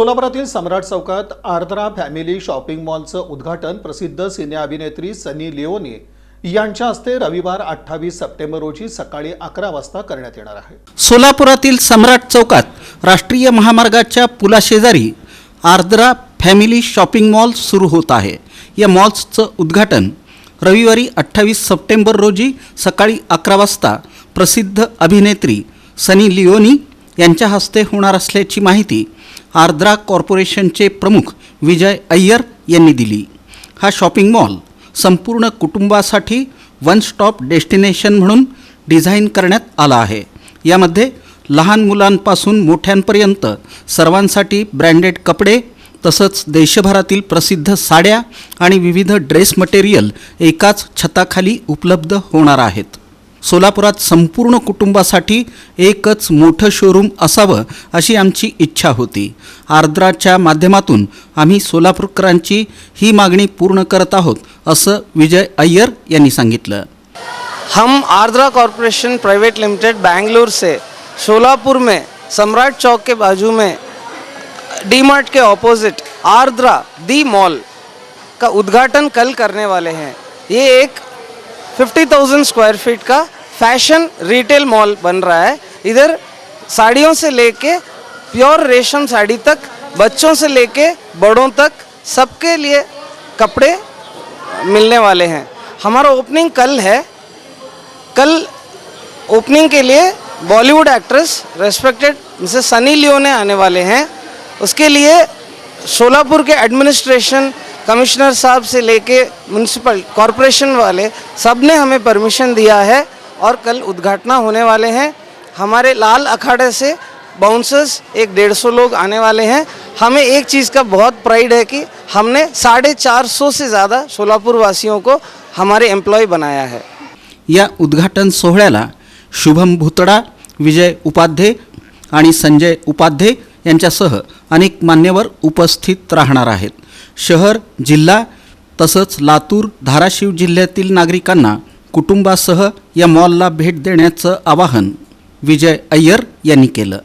सोलापुरातील सम्राट चौकात Ardra family shopping मॉलचं उद्घाटन प्रसिद्ध सिने अभिनेत्री सनी लिओनी यांच्या हस्ते रविवार अठ्ठावीस सप्टेंबर रोजी सकाळी अकरा वाजता करण्यात येणार आहे. सोलापुरातील सम्राट चौकात राष्ट्रीय महामार्गाच्या पुलाशेजारी आर्द्रा फॅमिली शॉपिंग मॉल सुरू होत आहे. या मॉल्सचं उद्घाटन रविवारी अठ्ठावीस सप्टेंबर रोजी सकाळी अकरा वाजता प्रसिद्ध अभिनेत्री सनी लिओनी यांच्या हस्ते होणार असल्याची माहिती आर्द्रा कॉर्पोरेशनचे प्रमुख विजय अय्यर यांनी दिली. हा शॉपिंग मॉल संपूर्ण कुटुंबासाठी वन स्टॉप डेस्टिनेशन म्हणून डिझाईन करण्यात आला आहे. यामध्ये लहान मुलांपासून मोठ्यांपर्यंत सर्वांसाठी ब्रँडेड कपडे तसंच देशभरातील प्रसिद्ध साड्या आणि विविध ड्रेस मटेरियल एकाच छताखाली उपलब्ध होणार आहेत. सोलापुरात संपूर्ण कुटुंबासाठी एकच मोठं शोरूम असावं अशी आमची इच्छा होती. आर्द्राच्या माध्यमातून आम्ही सोलापूरकरांची ही मागणी पूर्ण करत आहोत असं विजय अय्यर यांनी सांगितलं. हम Ardra corporation private limited Bangalore से सोलापूर में सम्राट चौक के बाजू में डी मार्ट के ऑपोजिट आर्द्रा दी मॉल का उद्घाटन कल करने वाले हैं। ये एक 50,000 स्क्वायर फीट का फ़ैशन रिटेल मॉल बन रहा है। इधर साड़ियों से लेके प्योर रेशम साड़ी तक बच्चों से लेके बड़ों तक सबके लिए कपड़े मिलने वाले हैं। हमारा ओपनिंग कल है। कल ओपनिंग के लिए Bollywood actress respected Mrs Sunny Leone आने वाले हैं। उसके लिए सोलापुर के एडमिनिस्ट्रेशन कमिश्नर साहब से लेके म्यूनसिपल कॉरपोरेशन वाले सब ने हमें परमिशन दिया है और कल उद्घाटना होने वाले हैं। हमारे लाल अखाड़े से बाउंसर्स एक डेढ़ सौ लोग आने वाले हैं। हमें एक चीज़ का बहुत प्राइड है कि हमने साढ़े चार सौ से ज़्यादा सोलापुर वासियों को हमारे एम्प्लॉय बनाया है। या उद्घाटन सोहळ्याला शुभम भुतडा विजय उपाध्ये आणि संजय उपाध्ये यांच्यासह अनेक मान्यवर उपस्थित राहणार आहेत। शहर जिल्हा तसंच लातूर धाराशिव जिल्ह्यातील नागरिकांना कुटुंबासह या मॉलला भेट देण्याचं आवाहन विजय अय्यर यांनी केलं.